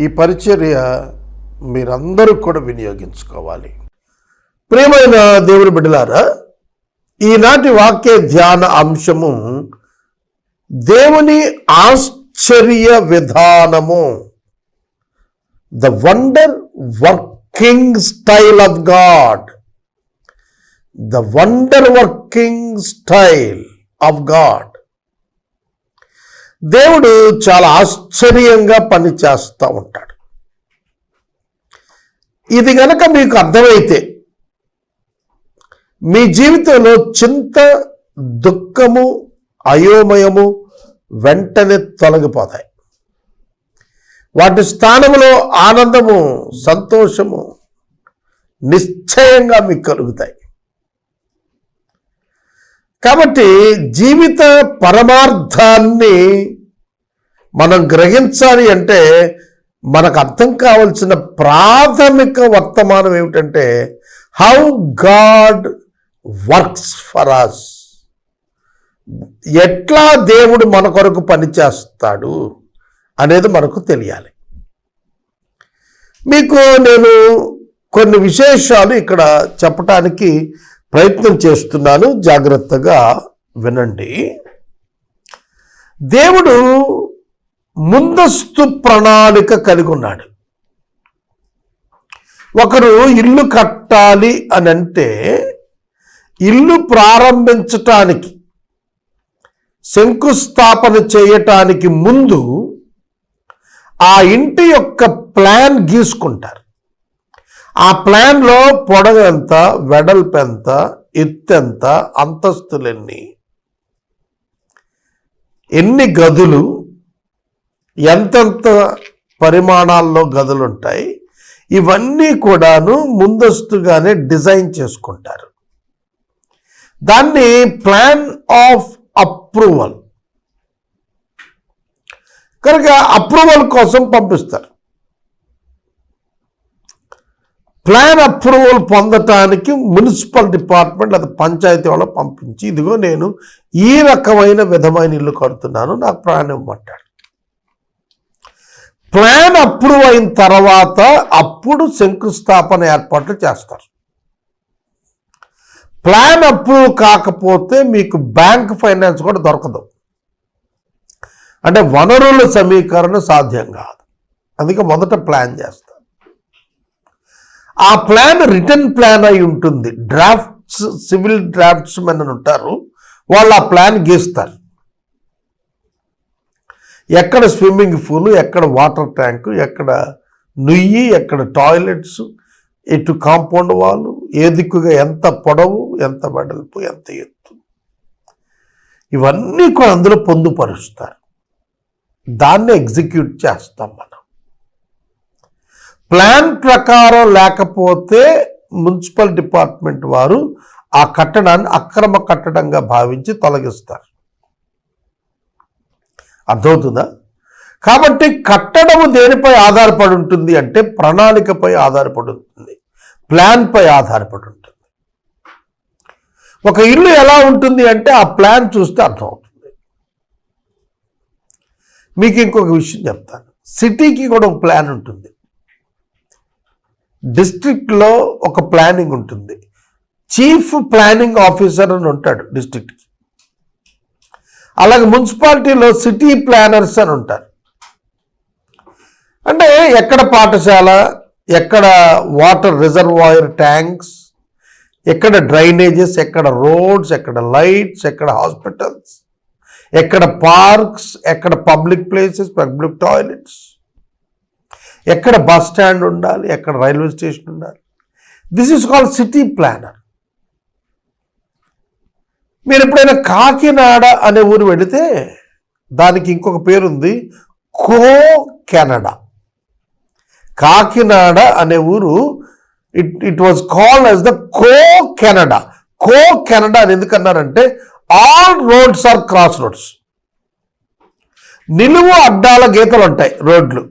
ఈ పరిచర్య మీరందరూ కూడా వినియోగించుకోవాలి. ప్రియమైన దేవుని బిడ్డలారా ఈనాటి వాక్య ధ్యాన అంశము దేవుని ఆశ్చర్య విధానము. The wonder working style of God the wonder working style of God దేవుడు చాలా ఆశ్చర్యంగా పని చేస్తూ ఉంటాడు. ఇది గనక మీకు అర్థమైతే మీ జీవితంలో చింత దుఃఖము అయోమయము వెంటనే తొలగిపోతాయి. వాటి స్థానంలో ఆనందము సంతోషము నిశ్చయంగా మీకు కలుగుతాయి. కాబట్టి జీవిత పరమార్థాన్ని మనం గ్రహించాలి అంటే మనకు అర్థం కావలసిన ప్రాథమిక వర్తమానం ఏమిటంటే how God works for us ఎట్లా దేవుడు మన కొరకు పనిచేస్తాడు అనేది మనకు తెలియాలి. మీకు నేను కొన్ని విశేషాలు ఇక్కడ చెప్పటానికి ప్రయత్నం చేస్తున్నాను. జాగ్రత్తగా వినండి. దేవుడు ముందస్తు ప్రణాళిక కలిగి ఉన్నాడు. ఒకరు ఇల్లు కట్టాలి అని అంటే ఇల్లు ప్రారంభించటానికి శంకుస్థాపన చేయటానికి ముందు ఆ ఇంటి యొక్క ప్లాన్ గీసుకుంటారు. ఆ ప్లాన్లో పొడవు ఎంత వెడల్పు ఎంత ఎత్తు ఎంత అంతస్తులెన్ని? ఎన్ని గదులు ఎంతెంత పరిమాణాల్లో గదులు ఉంటాయి ఇవన్నీ కూడాను ముందస్తుగానే డిజైన్ చేసుకుంటారు. దాన్ని ప్లాన్ ఆఫ్ అప్రూవల్. కనుక అప్రూవల్ కోసం పంపిస్తారు. ప్లాన్ అప్రూవల్ పొందటానికి మున్సిపల్ డిపార్ట్మెంట్ లేదా పంచాయతీ వాళ్ళు పంపించి ఇదిగో నేను ఈ రకమైన విధమైన ఇల్లు కడుతున్నాను నాకు ప్లాన్ ఇవ్వమంటాడు ప్లాన్ అప్రూవ్ అయిన తర్వాత అప్పుడు శంకుస్థాపన ఏర్పాట్లు చేస్తారు. ప్లాన్ అప్రూవ్ కాకపోతే మీకు బ్యాంక్ ఫైనాన్స్ కూడా దొరకదు. అంటే వనరుల సమీకరణ సాధ్యం కాదు. అందుకే మొదట ప్లాన్ చేస్తారు ఆ ప్లాన్ రిటర్న్ ప్లాన్ అయి ఉంటుంది. డ్రాఫ్ట్స్ సివిల్ డ్రాఫ్ట్స్ మెన్ అని ఉంటారు. వాళ్ళు ఆ ప్లాన్ గీస్తారు. ఎక్కడ స్విమ్మింగ్ పూల్ ఎక్కడ వాటర్ ట్యాంకు ఎక్కడ నుయ్యి ఎక్కడ టాయిలెట్స్ ఎటు కాంపౌండ్ వాళ్ళు ఏ దిక్కుగా ఎంత పొడవు ఎంత వెడల్పు ఎంత ఎత్తు. ఇవన్నీ కూడా అందులో పొందుపరుస్తారు. దాన్ని ఎగ్జిక్యూట్ చేస్తాం మనం. ప్లాన్ ప్రకారం లేకపోతే మున్సిపల్ డిపార్ట్మెంట్ వారు ఆ కట్టడాన్ని అక్రమ కట్టడంగా భావించి తొలగిస్తారు. అర్థమవుతుందా? కాబట్టి కట్టడము దేనిపై ఆధారపడి ఉంటుంది అంటే ప్రణాళికపై ఆధారపడి ఉంటుంది. ప్లాన్పై ఆధారపడి ఉంటుంది. ఒక ఇల్లు ఎలా ఉంటుంది అంటే ఆ ప్లాన్ చూస్తే అర్థమవుతుంది. మీకు ఇంకొక విషయం చెప్తాను. సిటీకి కూడా ఒక ప్లాన్ ఉంటుంది. డిస్ట్రిక్ట్లో ఒక ప్లానింగ్ ఉంటుంది. చీఫ్ ప్లానింగ్ ఆఫీసర్ అని ఉంటాడు డిస్ట్రిక్ట్కి అలాగే మున్సిపాలిటీలో సిటీ ప్లానర్స్ అని ఉంటారు. అంటే ఎక్కడ పాఠశాల ఎక్కడ వాటర్ రిజర్వాయర్ ట్యాంక్స్ ఎక్కడ డ్రైనేజెస్ ఎక్కడ రోడ్స్ ఎక్కడ లైట్స్ ఎక్కడ హాస్పిటల్స్ ఎక్కడ పార్క్స్ ఎక్కడ పబ్లిక్ ప్లేసెస్ పబ్లిక్ టాయిలెట్స్ ఎక్కడ బస్ స్టాండ్ ఉండాలి ఎక్కడ రైల్వే స్టేషన్ ఉండాలి. This is called city planner మీరు ఎప్పుడైనా కాకినాడ అనే ఊరు వెళితే దానికి ఇంకొక పేరుంది కో కెనడా. కాకినాడ అనే ఊరు it it was called as the Cocanada. Cocanada అని ఎందుకన్నారంటే all roads are cross roads నిలువు అడ్డాల గీతలు ఉంటాయి రోడ్లు.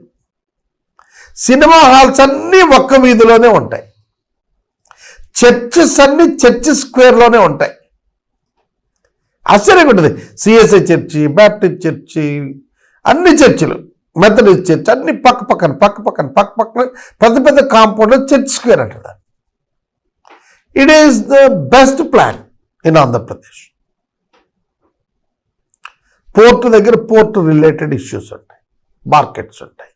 సినిమా హాల్స్ అన్నీ ఒక్క వీధిలోనే ఉంటాయి. చర్చెస్ అన్ని చర్చ్ స్క్వేర్లోనే ఉంటాయి. ఆశ్చర్యంగా ఉంటుంది. సిఎస్ఐ చర్చి బ్యాప్టిస్ట్ చర్చి అన్ని చర్చిలు. మెథడిస్ట్ చర్చ్ అన్ని పక్క పక్కన పక్క పక్కన పక్క పక్కన పెద్ద పెద్ద కాంపౌండ్లో చర్చ్ స్క్వేర్ అంటారు it is the best plan in Andhra Pradesh port దగ్గర పోర్ట్ రిలేటెడ్ ఇష్యూస్ ఉంటాయి. మార్కెట్స్ ఉంటాయి.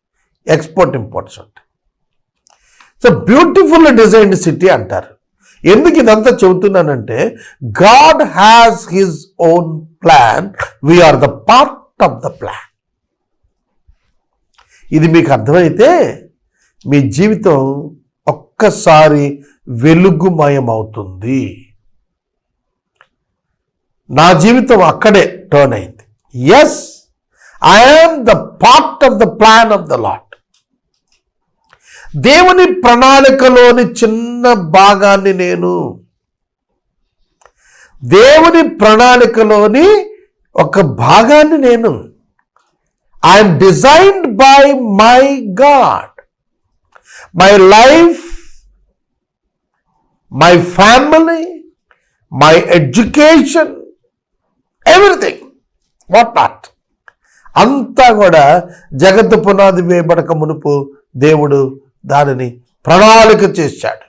ఎక్స్పోర్ట్ ఇంపోర్ట్స్ ఉంటాయి. సో బ్యూటిఫుల్ డిజైన్డ్ సిటీ అంటారు. ఎందుకు ఇదంతా చెబుతున్నానంటే God has his own plan we are the part of the plan ఇది మీకు అర్థమైతే మీ జీవితం ఒక్కసారి వెలుగుమయం అవుతుంది నా జీవితం అక్కడే టర్న్ అయింది. Yes I'm the part of the plan of the Lord దేవుని ప్రణాళికలోని చిన్న భాగాన్ని నేను దేవుని ప్రణాళికలోని ఒక భాగాన్ని నేను. I'm designed by my God my life my family my education everything what not అంతా కూడా జగత్తు పునాది వేయబడక మునుపు దేవుడు దానిని ప్రణాళిక చేశాడు.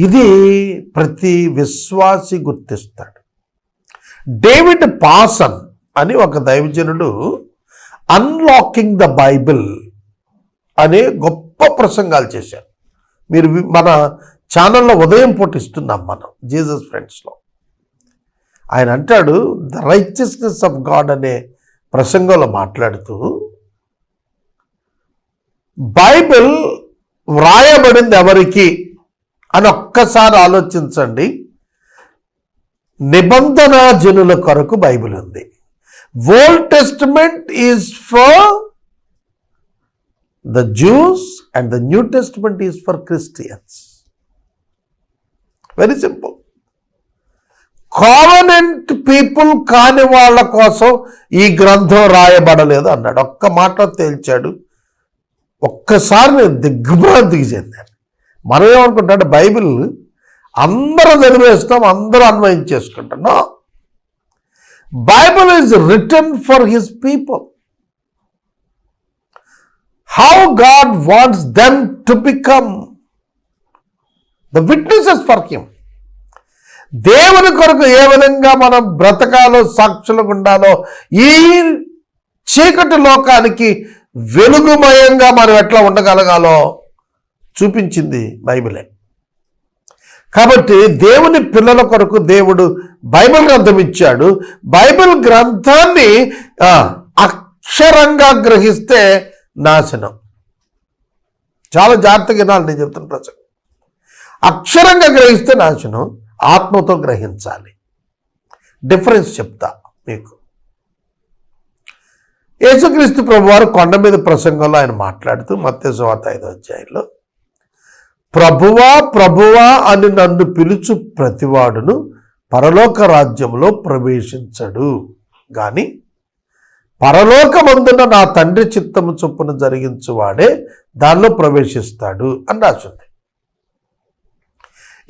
ఇది ప్రతి విశ్వాసి గుర్తిస్తాడు. డేవిడ్ పాసన్ అని ఒక దైవజనుడు అన్లాకింగ్ ద బైబిల్ అనే గొప్ప ప్రసంగాలు చేశారు. మీరు మన ఛానల్లో ఉదయం పోటిస్తున్నాం మనం జీసస్ ఫ్రెండ్స్లో ఆయన అంటాడు ద రైచియస్నెస్ ఆఫ్ గాడ్ అనే ప్రసంగంలో మాట్లాడుతూ బైబిల్ వ్రాయబడింది ఎవరికి అని ఒక్కసారి ఆలోచించండి. నిబంధన జనుల కొరకు బైబిల్ ఉంది. Old Testament is for the Jews and the New Testament is for Christians. Very simple. Covenant people కాని వాళ్ళ కోసం ఈ గ్రంథం రాయబడలేదు అన్నాడు. ఒక్క మాట తేల్చాడు. ఒక్కసారి నేను దిగ్భ్రాంతికి చెందాను. మనం ఏమనుకుంటాడు బైబిల్ అందరూ చదివేస్తాం అందరూ అన్వయం చేసుకుంటున్నాం Bible is written for his people. How God wants them to become the witnesses for him. దేవుని కొరకు ఏ విధంగా మనం బ్రతకాలో సాక్షులుగా ఉండాలో ఈ చీకటి లోకానికి వెలుగుమయంగా మనం ఎట్లా ఉండగలగాలో చూపించింది బైబిలే. కాబట్టి దేవుని పిల్లల కొరకు దేవుడు బైబిల్ గ్రంథం ఇచ్చాడు. బైబిల్ గ్రంథాన్ని అక్షరంగా గ్రహిస్తే నాశనం. చాలా జాగ్రత్తగా వినాలి నేను చెప్తున్న ప్రసంగం. అక్షరంగా గ్రహిస్తే నాశనం ఆత్మతో గ్రహించాలి. డిఫరెన్స్ చెప్తా మీకు. యేసుక్రీస్తు ప్రభువారు కొండ మీద ప్రసంగంలో ఆయన మాట్లాడుతూ మత్స్యవాత ఐదో అధ్యాయంలో ప్రభువా ప్రభువా అని నన్ను పిలుచు ప్రతివాడును పరలోక రాజ్యంలో ప్రవేశించడు. కానీ పరలోకమందున నా తండ్రి చిత్తము చొప్పున జరిగించువాడే దానిలో ప్రవేశిస్తాడు అని రాసింది.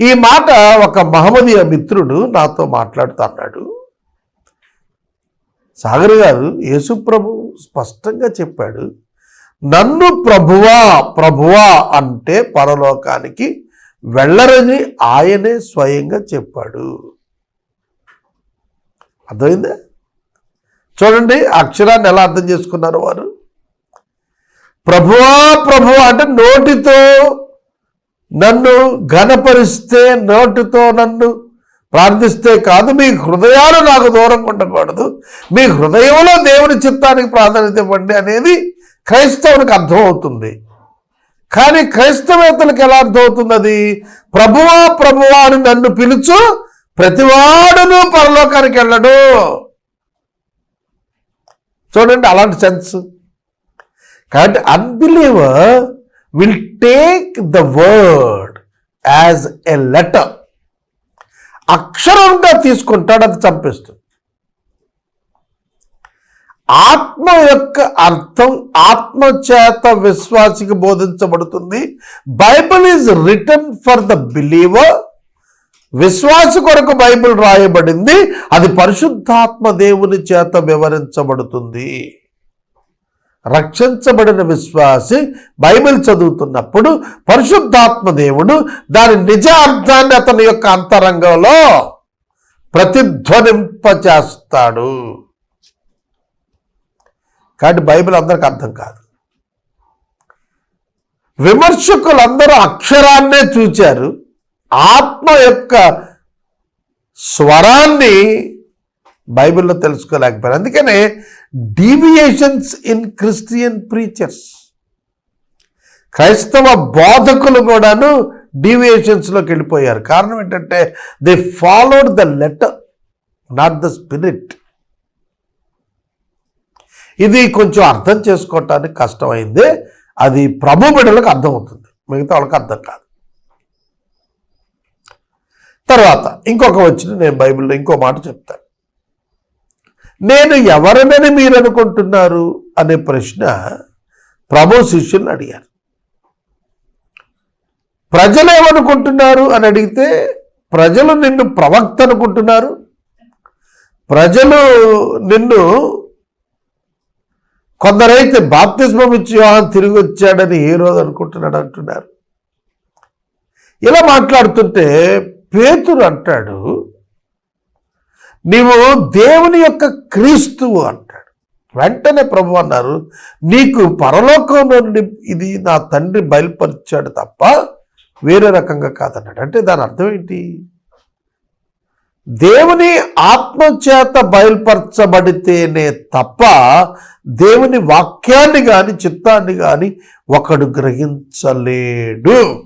ఈ మాట ఒక మహమ్మదీయ మిత్రుడు నాతో మాట్లాడుతూ అన్నాడు. సాగర్ గారు యేసుప్రభు స్పష్టంగా చెప్పాడు నన్ను ప్రభువా ప్రభువా అంటే పరలోకానికి వెళ్ళరని ఆయనే స్వయంగా చెప్పాడు. అర్థమైందా? చూడండి అక్షరాన్ని ఎలా అర్థం చేసుకున్నారు వారు? ప్రభువా ప్రభువా అంటే నోటితో నన్ను ఘనపరిస్తే నోటితో నన్ను ప్రార్థిస్తే కాదు మీ హృదయాలు నాకు దూరం ఉండకూడదు. మీ హృదయంలో దేవుని చిత్తానికి ప్రాధాన్యత ఇవ్వండి అనేది క్రైస్తవునికి అర్థమవుతుంది. కానీ క్రైస్తవేతలకు ఎలా అర్థమవుతుంది అది ప్రభువా ప్రభువా అని నన్ను పిలుచు ప్రతివాడును పరలోకానికి వెళ్ళడు. చూడండి అలాంటి సెన్స్. కాబట్టి unbeliever will take the word as a letter అక్షరంగా తీసుకుంటాడు అది చంపేస్తుంది. ఆత్మ యొక్క అర్థం ఆత్మ చేత విశ్వాసికి బోధించబడుతుంది. Bible is written for the believer విశ్వాసి కొరకు బైబిల్ రాయబడింది. అది పరిశుద్ధాత్మ దేవుని చేత వివరించబడుతుంది. రక్షించబడిన విశ్వాసి బైబిల్ చదువుతున్నప్పుడు పరిశుద్ధాత్మ దేవుడు దాని నిజ అర్థాన్ని అతని యొక్క అంతరంగంలో ప్రతిధ్వనింపచేస్తాడు. కాబట్టి బైబిల్ అందరికి అర్థం కాదు. విమర్శకులందరూ అక్షరాన్నే చూచారు. ఆత్మ యొక్క స్వరాన్ని బైబిల్లో తెలుసుకోలేకపోయారు. అందుకనే డీవియేషన్స్ ఇన్ క్రిస్టియన్ ప్రీచర్స్ క్రైస్తవ బోధకులు కూడాను డీవియేషన్స్లోకి వెళ్ళిపోయారు. కారణం ఏంటంటే they followed the letter not the spirit ఇది కొంచెం అర్థం చేసుకోవటానికి కష్టమైంది. అది ప్రభు బిడ్డలకు అర్థమవుతుంది. మిగతా వాళ్ళకి అర్థం కాదు. తర్వాత ఇంకొక వచ్చిన నేను బైబిల్లో ఇంకో మాట చెప్తాను. నేను ఎవరినని మీరు అనుకుంటున్నారు అనే ప్రశ్న ప్రభు శిష్యులను అడిగారు. ప్రజలు ఏమనుకుంటున్నారు? అని అడిగితే ప్రజలు నిన్ను ప్రవక్త అనుకుంటున్నారు. ప్రజలు నిన్ను కొందరైతే బాప్తిస్మం ఇచ్చి యోహాన్ తిరిగి వచ్చాడని ఏ రోజు అనుకుంటున్నాడు అంటున్నారు. ఇలా మాట్లాడుతుంటే పేతురు అంటాడు నీవు దేవుని యొక్క క్రీస్తువు అంటాడు. వెంటనే ప్రభు అన్నారు నీకు పరలోకం నుండి ఇది నా తండ్రి బయలుపరిచాడు తప్ప వేరే రకంగా కాదన్నాడు. అంటే దాని అర్థం ఏంటి? దేవుని ఆత్మచేత బయలుపరచబడితేనే తప్ప దేవుని వాక్యాన్ని కానీ చిత్తాన్ని కానీ ఒకడు గ్రహించలేడు.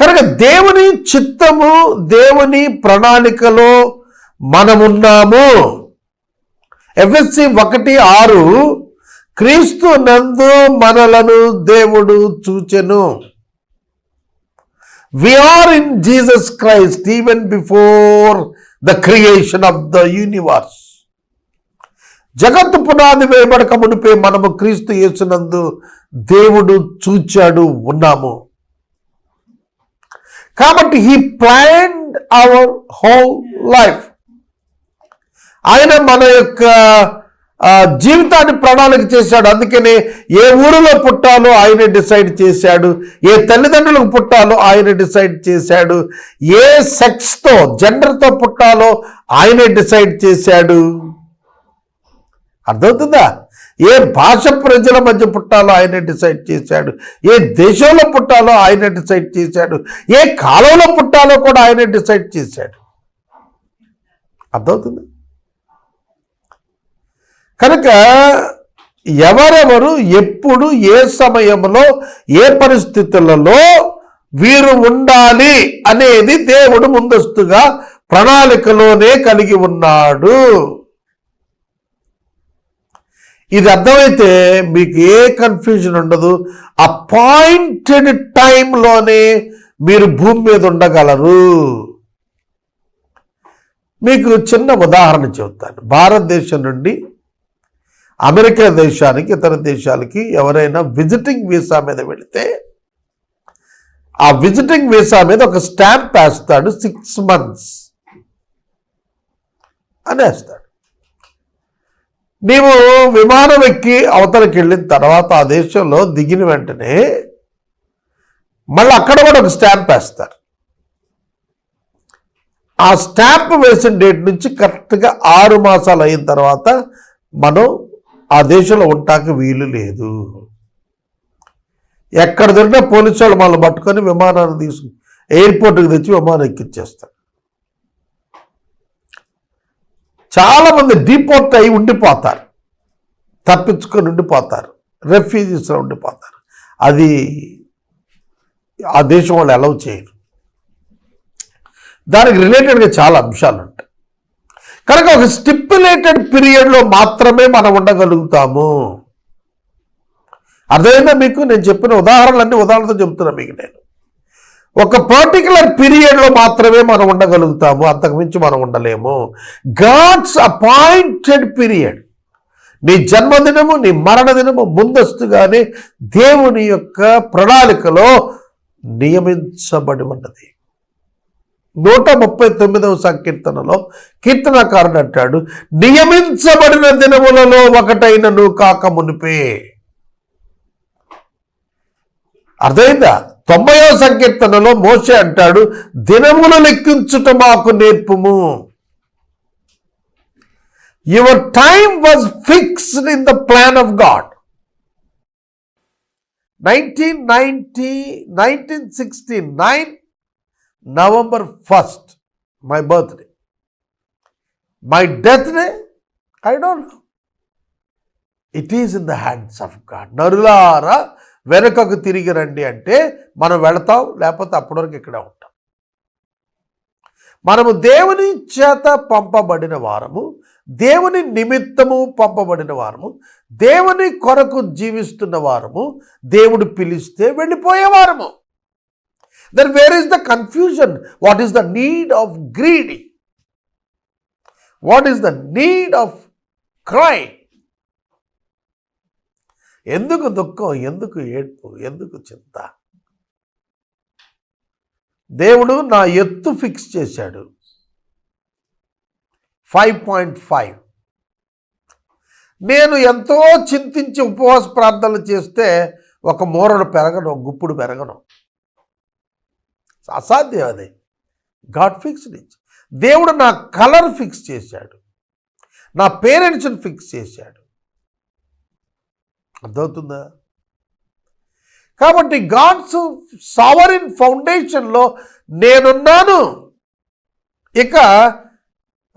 కనుక దేవుని చిత్తము దేవుని ప్రణాళికలో మనమున్నాము. ఎఫ్ఎస్సి ఒకటి ఆరు క్రీస్తు నందు మనలను దేవుడు చూచెను. We are in Jesus Christ even before the creation of the universe జగత్తు పునాది వేయబడక మునిపే మనము క్రీస్తు యేసునందు దేవుడు చూచాడు ఉన్నాము. కాబట్టి he planned our whole life ఆయన మన యొక్క జీవితాన్ని ప్రణాళిక చేశాడు. అందుకనే ఏ ఊరిలో పుట్టాలో ఆయన డిసైడ్ చేశాడు. ఏ తల్లిదండ్రులకు పుట్టాలో ఆయన డిసైడ్ చేశాడు. ఏ సెక్స్తో జెండర్తో పుట్టాలో ఆయనే డిసైడ్ చేశాడు. అర్థమవుతుందా? ఏ భాష ప్రజల మధ్య పుట్టాలో ఆయన డిసైడ్ చేశాడు. ఏ దేశంలో పుట్టాలో ఆయన డిసైడ్ చేశాడు. ఏ కాలంలో పుట్టాలో కూడా ఆయన డిసైడ్ చేశాడు. అర్థమవుతుంది? కనుక ఎవరెవరు ఎప్పుడు ఏ సమయంలో ఏ పరిస్థితులలో వీరు ఉండాలి అనేది దేవుడు ముందస్తుగా ప్రణాళికలోనే కలిగి ఉన్నాడు. ఇది అర్థమైతే మీకు ఏ కన్ఫ్యూజన్ ఉండదు. అపాయింటెడ్ టైంలోనే మీరు భూమి మీద ఉండగలరు. మీకు చిన్న ఉదాహరణ చెబుతాను. భారతదేశం నుండి అమెరికా దేశానికి ఇతర దేశాలకి ఎవరైనా విజిటింగ్ వీసా మీద వెళితే ఆ విజిటింగ్ వీసా మీద ఒక స్టాంప్ వేస్తాడు సిక్స్ మంత్స్ అని వేస్తాడు నీవు విమానం ఎక్కి అవతలకి వెళ్ళిన తర్వాత ఆ దేశంలో దిగిన వెంటనే మళ్ళీ అక్కడ కూడా ఒక స్టాంప్ వేస్తారు. ఆ స్టాంప్ వేసిన డేట్ నుంచి కరెక్ట్గా ఆరు మాసాలు అయిన తర్వాత మనం ఆ దేశంలో ఉంటాక వీలు లేదు. ఎక్కడ దొరికినా పోలీసు వాళ్ళు మళ్ళీ పట్టుకొని విమానాన్ని తీసుకు ఎయిర్పోర్ట్కి తెచ్చి విమానం ఎక్కించేస్తారు చాలామంది డిపోర్ట్ అయి ఉండిపోతారు. తప్పించుకొని ఉండిపోతారు. రెఫ్యూజీస్లో ఉండిపోతారు. అది ఆ దేశం వాళ్ళు అలౌ చేయరు. దానికి రిలేటెడ్గా చాలా అంశాలు ఉంటాయి. కనుక ఒక స్టిప్యులేటెడ్ పీరియడ్లో మాత్రమే మనం ఉండగలుగుతాము. అర్థమైందా మీకు? నేను చెప్పిన ఉదాహరణలన్నీ ఉదాహరణతో చెప్తున్నా మీకు నేను. ఒక పర్టికులర్ పీరియడ్లో మాత్రమే మనం ఉండగలుగుతాము. అంతకుమించి మనం ఉండలేము. గాడ్స్ అపాయింటెడ్ పీరియడ్ నీ జన్మదినము నీ మరణదినము ముందస్తుగానే దేవుని యొక్క ప్రణాళికలో నియమించబడి ఉన్నది. నూట ముప్పై తొమ్మిదవ సంకీర్తనలో కీర్తనకారుడు అంటాడు నియమించబడిన దినములలో ఒకటైన నువ్వు కాక మునిపే. అర్థమైందా? తొంభైవ సంకీర్తనలో మోసే అంటాడు దినమును లెక్కించుట మాకు నేర్పుము. Your time was fixed in the plan of God nineteen ninety nineteen sixty nine November first my birthday my death day I don't know it is in the hands of God నరులారా వెనుకకు తిరిగి రండి అంటే మనం వెళతాం లేకపోతే అప్పటి వరకు ఇక్కడే ఉంటాం. మనము దేవుని చేత పంపబడిన వారము దేవుని నిమిత్తము పంపబడిన వారము దేవుని కొరకు జీవిస్తున్న వారము దేవుడు పిలిస్తే వెళ్ళిపోయేవారము then where is the confusion what is the need of greedy what is the need of crime ఎందుకు దుఃఖం ఎందుకు ఏడ్పు ఎందుకు చింత? దేవుడు నా ఎత్తు ఫిక్స్ చేశాడు. ఫైవ్ పాయింట్ ఫైవ్ నేను ఎంతో చింతించి ఉపవాస ప్రార్థనలు చేస్తే ఒక మూరడు పెరగను గుప్పుడు పెరగను. అసాధ్యం అది. గాడ్ ఫిక్స్డ్ ఇచ్చి దేవుడు నా కలర్ ఫిక్స్ చేశాడు. నా పేరెంట్స్ని ఫిక్స్ చేశాడు. అర్థమవుతుందా? కాబట్టి గాడ్స్ సావరిన్ ఫౌండేషన్లో నేనున్నాను. ఇక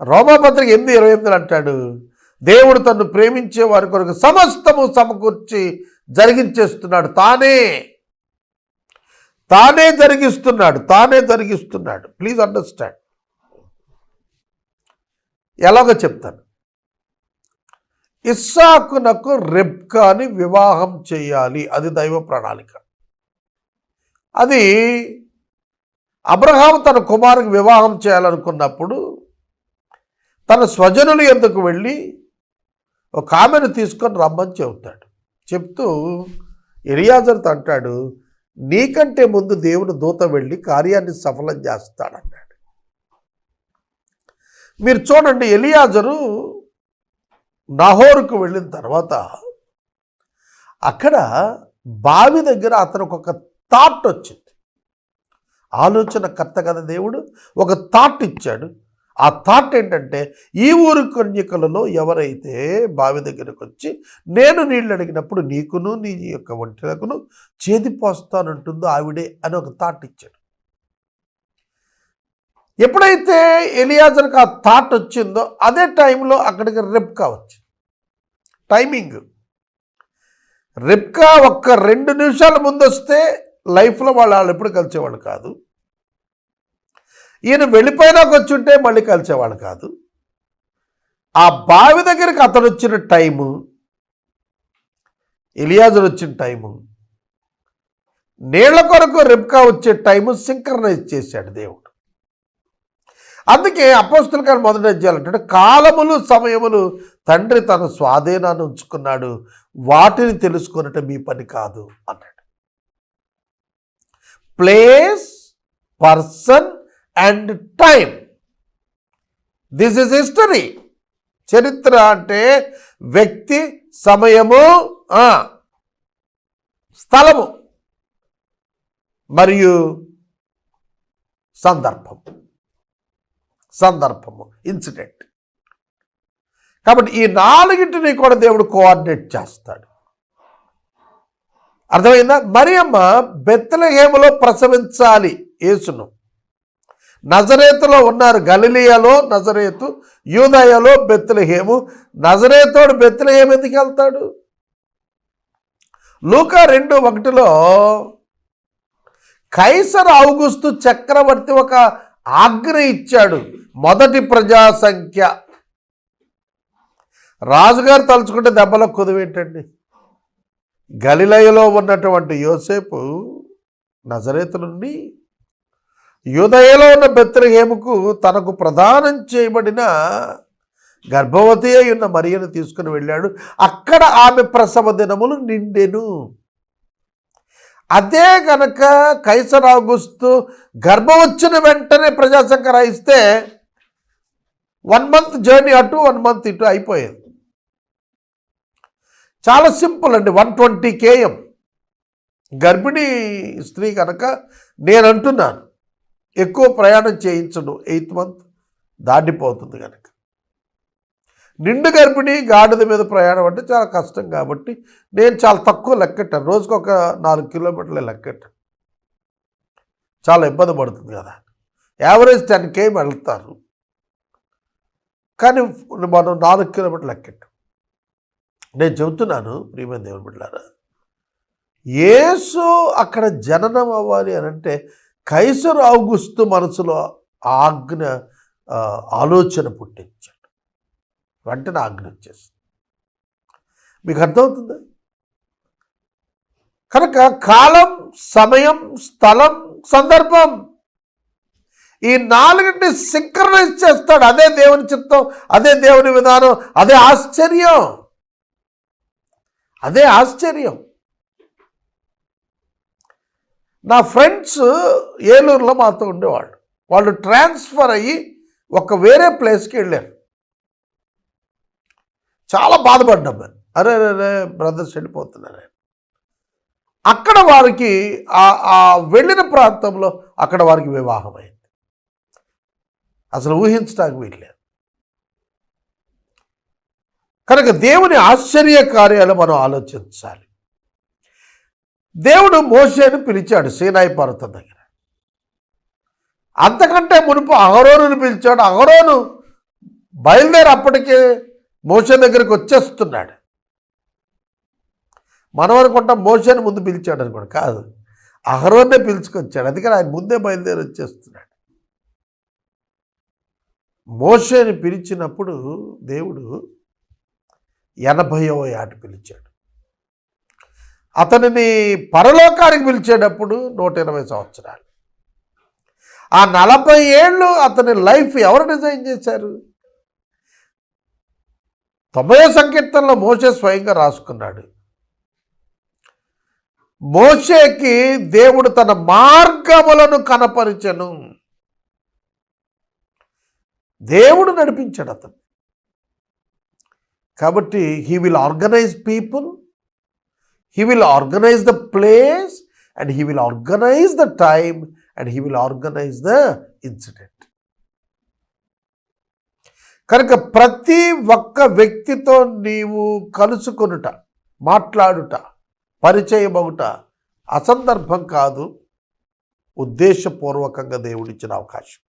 రోమాపత్రిక ఎనిమిది ఇరవై ఎనిమిది అంటాడు దేవుడు తను ప్రేమించే వారి కొరకు సమస్తము సమకూర్చి జరిగించేస్తున్నాడు. తానే తానే జరిగిస్తున్నాడు తానే జరిగిస్తున్నాడు. ప్లీజ్ అండర్స్టాండ్ ఎలాగో చెప్తాను. ఇస్సాకునకు రెబ్కాని వివాహం చేయాలి. అది దైవ ప్రణాళిక. అది అబ్రహాం తన కుమారుకి వివాహం చేయాలనుకున్నప్పుడు తన స్వజనులు ఎందుకు వెళ్ళి ఒక ఆమెను తీసుకొని రమ్మని చెబుతాడు. చెప్తూ ఎలియాజర్తో అంటాడు నీకంటే ముందు దేవుడు దూత వెళ్ళి కార్యాన్ని సఫలం చేస్తాడన్నాడు. మీరు చూడండి ఎలియాజరు నహోరుకు వెళ్ళిన తర్వాత అక్కడ బావి దగ్గర అతనికి ఒక థాట్ వచ్చింది. ఆలోచన కర్త కదా దేవుడు? ఒక థాట్ ఇచ్చాడు. ఆ థాట్ ఏంటంటే ఈ ఊరు కన్యకలలో ఎవరైతే బావి దగ్గరకు వచ్చి నేను నీళ్ళు అడిగినప్పుడు నీకును నీ యొక్క ఒంటిలకును చేది పోస్తానంటుందో ఆవిడే అని ఒక థాట్ ఇచ్చాడు. ఎప్పుడైతే ఎలియాజర్కి ఆ థాట్ వచ్చిందో అదే టైంలో అక్కడికి రెప్కా వచ్చింది. టైమింగ్. రెప్కా ఒక్క రెండు నిమిషాల ముందు వస్తే లైఫ్లో వాళ్ళు వాళ్ళు ఎప్పుడు కలిసేవాళ్ళు కాదు. ఈయన వెళ్ళిపోయినాక వచ్చి ఉంటే మళ్ళీ కలిసేవాళ్ళు కాదు. ఆ బావి దగ్గరికి అతను వచ్చిన టైము ఎలియాజర్ వచ్చిన టైము నీళ్ళ కొరకు రెప్కా వచ్చే టైము సింక్రనైజ్ చేశాడు దేవుడు. అందుకే అపోస్తుల గారు మొదటి చేయాలంటే కాలములు సమయములు తండ్రి తన స్వాధీనాన్ని ఉంచుకున్నాడు. వాటిని తెలుసుకున్నట్టు మీ పని కాదు అన్నాడు place person and time this is history చరిత్ర అంటే వ్యక్తి సమయము స్థలము మరియు సందర్భం. సందర్భము ఇన్సిడెంట్ కాబట్టి ఈ నాలుగింటిని కూడా దేవుడు కోఆర్డినేట్ చేస్తాడు. అర్థమైందా? మరియమ్మ బెత్తలహేమలో ప్రసవించాలి యేసును. నజరేతులో ఉన్నారు గలిలియాలో నజరేతు యూదయలో బెత్తలహేము నజరేతోడు బెత్తలహేము ఎందుకు వెళ్తాడు? లూకా రెండు ఒకటిలో కైసర్ అవుగుస్తు చక్రవర్తి ఒక ఆజ్ఞ ఇచ్చాడు. మొదటి ప్రజాసంఖ్య రాజుగారు తలుచుకుంటే దెబ్బల కుదువేంటండి? గలిలయలో ఉన్నటువంటి యోసేపు నజరేతు నుండి యూదయలో ఉన్న బెత్రహేముకు తనకు ప్రదానం చేయబడిన గర్భవతి అయి ఉన్న మరియను తీసుకుని వెళ్ళాడు. అక్కడ ఆమె ప్రసవ దినములు నిండెను. అదే గనక కైసరాగుస్తూ గర్భం వచ్చిన వెంటనే ప్రజాసంఘ రాయిస్తే వన్ మంత్ జర్నీ అటు వన్ మంత్ ఇటు అయిపోయేది. చాలా సింపుల్ అండి వన్ ట్వంటీ కేఎం. గర్భిణీ స్త్రీ కనుక నేను అంటున్నాను ఎక్కువ ప్రయాణం చేయించను ఎయిత్ మంత్ దాటిపోతుంది కనుక నిండు గర్భిణి గాడిద మీద ప్రయాణం అంటే చాలా కష్టం కాబట్టి నేను చాలా తక్కువ లెక్కెట్టాను. రోజుకు ఒక నాలుగు కిలోమీటర్లే లెక్కెట్టాను. చాలా ఇబ్బంది పడుతుంది కదా. యావరేజ్ టెన్ కేఎం వెళ్తారు. కానీ మనం నాలుగు కిలోమీటర్లు లెక్కెట్టాం. నేను చెబుతున్నాను ప్రియమైన దేవుని బిడ్డారా యేసు అక్కడ జననం అవ్వాలి అని అంటే కైసరు ఆగుస్తు మనసులో ఆజ్ఞ ఆలోచన పుట్టించాడు. వెంటనే ఆజ్ఞ వచ్చేసింది మీకు అర్థమవుతుందా? కనుక కాలం సమయం స్థలం సందర్భం ఈ నాలుగింటిని సింక్రనైజ్ చేస్తాడు. అదే దేవుని చిత్తం అదే దేవుని విధానం అదే ఆశ్చర్యం. అదే ఆశ్చర్యం. నా ఫ్రెండ్స్ ఏలూరులో మాతో ఉండేవాళ్ళు. వాళ్ళు ట్రాన్స్ఫర్ అయ్యి ఒక వేరే ప్లేస్కి వెళ్ళారు. చాలా బాధపడ్డాం మేము. అరే అరే అరే బ్రదర్స్ వెళ్ళిపోతున్నారే. అక్కడ వారికి ఆ వెళ్ళిన ప్రాంతంలో అక్కడ వారికి వివాహం అయింది. అసలు ఊహించడానికి వీల్లేదు కనుక దేవుని ఆశ్చర్య కార్యాలు మనం ఆలోచించాలి. దేవుడు మోసేను పిలిచాడు సీనాయి పర్వతం దగ్గర. అంతకంటే మునుపు అహరోను పిలిచాడు. అహరోను బయలుదేరి అప్పటికే దగ్గరికి వచ్చేస్తున్నాడు. మనం అనుకుంటాం మోషేని ముందు పిలిచాడు అనుకోండి. కాదు. అహరోనే పిలుచుకొచ్చాడు. అందుకని ఆయన ముందే బయలుదేరి వచ్చేస్తున్నాడు. మోషేని పిలిచినప్పుడు దేవుడు ఎనభైవ ఏట పిలిచాడు. అతనిని పరలోకానికి పిలిచేటప్పుడు నూట ఇరవై సంవత్సరాలు. ఆ నలభై ఏళ్ళు అతని లైఫ్ ఎవరు డిజైన్ చేశారు? తొంభై సంకీర్తనలో మోసే స్వయంగా రాసుకున్నాడు. మోషేకి దేవుడు తన మార్గములను కనపరిచెను. దేవుడు నడిపించాడు అతను కాబట్టి he will organise people he will organise the place and he will organise the time and he will organise the incident కనుక ప్రతి ఒక్క వ్యక్తితో నీవు కలుసుకొనుట మాట్లాడుట పరిచయం అవుట అసందర్భం కాదు. ఉద్దేశపూర్వకంగా దేవుడిచ్చిన అవకాశం.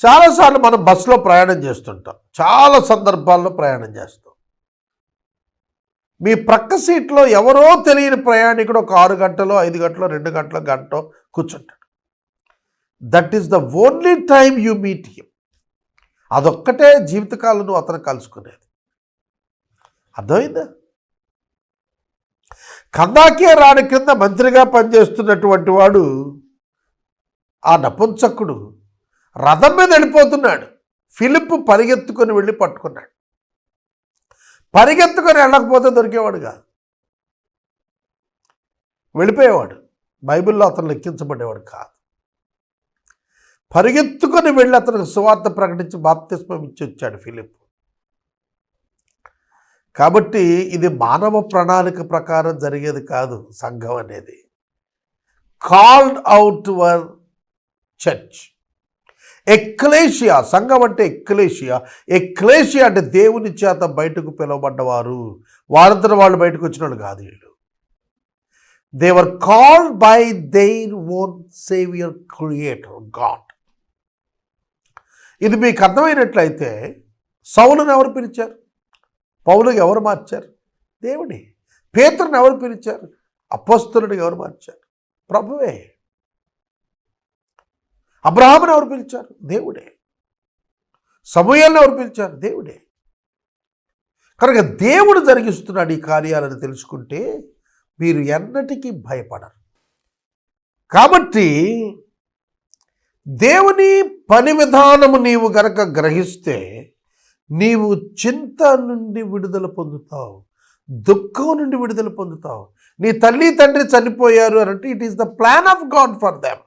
చాలాసార్లు మనం బస్సులో ప్రయాణం చేస్తుంటాం. చాలా సందర్భాల్లో ప్రయాణం చేస్తాం. మీ ప్రక్క సీట్లో ఎవరో తెలియని ప్రయాణికుడు ఒక ఆరు గంటలో ఐదు గంటలో రెండు గంటలో గంట కూర్చుంటాడు. That is the only time you meet him అదొక్కటే జీవితకాలం నువ్వు అతను కలుసుకునేది. అర్థమైందా? కందాకే రాణి కింద మంత్రిగా పనిచేస్తున్నటువంటి వాడు ఆ నపుంసకుడు రథం మీద వెళ్ళిపోతున్నాడు. ఫిలిప్ పరిగెత్తుకొని వెళ్ళి పట్టుకున్నాడు. పరిగెత్తుకొని వెళ్ళకపోతే దొరికేవాడు కాదు. వెళ్ళిపోయేవాడు. బైబిల్లో అతను లెక్కించబడేవాడు కాదు. పరిగెత్తుకొని వెళ్ళి అతనికి సువార్త ప్రకటించి బాప్తిస్మం ఇచ్చి వచ్చాడు ఫిలిప్. కాబట్టి ఇది మానవ ప్రణాళిక ప్రకారం జరిగేది కాదు సంఘం అనేది. Called out our church ecclesia సంఘం అంటే ఎక్లేషియా. ఎక్లేషియా అంటే దేవుని చేత బయటకు పిలువబడ్డవారు. వారంతట వాళ్ళు బయటకు వచ్చిన వాళ్ళు కాదు వీళ్ళు. They are called by their own saviour creator God ఇది మీకు అర్థమైనట్లయితే సౌలును ఎవరు పిలిచారు? పౌలుకి ఎవరు మార్చారు? దేవుడే పేతురుని ఎవరు పిలిచారు? అపస్తులుని ఎవరు మార్చారు? ప్రభువే. అబ్రహాముని ఎవరు పిలిచారు? దేవుడే. సమూహాలను ఎవరు పిలిచారు? దేవుడే. కనుక దేవుడు జరిగిస్తున్నాడు ఈ కార్యాలను తెలుసుకుంటే మీరు ఎన్నటికీ భయపడరు. కాబట్టి దేవుని పని విధానము నీవు గనక గ్రహిస్తే నీవు చింత నుండి విడుదల పొందుతావు దుఃఖం నుండి విడుదల పొందుతావు. నీ తల్లి తండ్రి చనిపోయారు అని అంటే it is the plan of God for them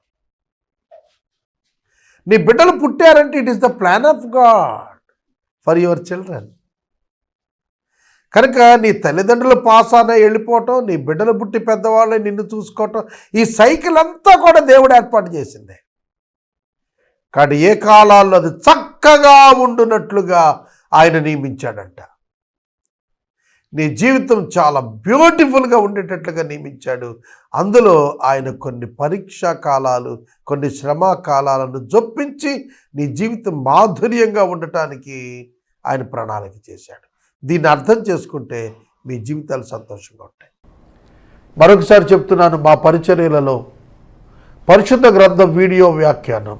నీ బిడ్డలు పుట్టారంటే it is the plan of God for your children కనుక నీ తల్లిదండ్రులు పాస్ అనే వెళ్ళిపోవటం నీ బిడ్డలు పుట్టి పెద్దవాళ్ళని నిన్ను చూసుకోవటం ఈ సైకిల్ అంతా కూడా దేవుడు ఏర్పాటు చేసిందే. కానీ ఏ కాలాల్లో అది చక్కగా ఉండునట్లుగా ఆయన నియమించాడంట. నీ జీవితం చాలా బ్యూటిఫుల్గా ఉండేటట్లుగా నియమించాడు. అందులో ఆయన కొన్ని పరీక్షా కాలాలు కొన్ని శ్రమ కాలాలను జొప్పించి నీ జీవితం మాధుర్యంగా ఉండటానికి ఆయన ప్రణాళిక చేశాడు. దీన్ని అర్థం చేసుకుంటే మీ జీవితాలు సంతోషంగా ఉంటాయి. మరొకసారి చెప్తున్నాను మా పరిచర్యలలో పరిశుద్ధ గ్రంథం వీడియో వ్యాఖ్యానం.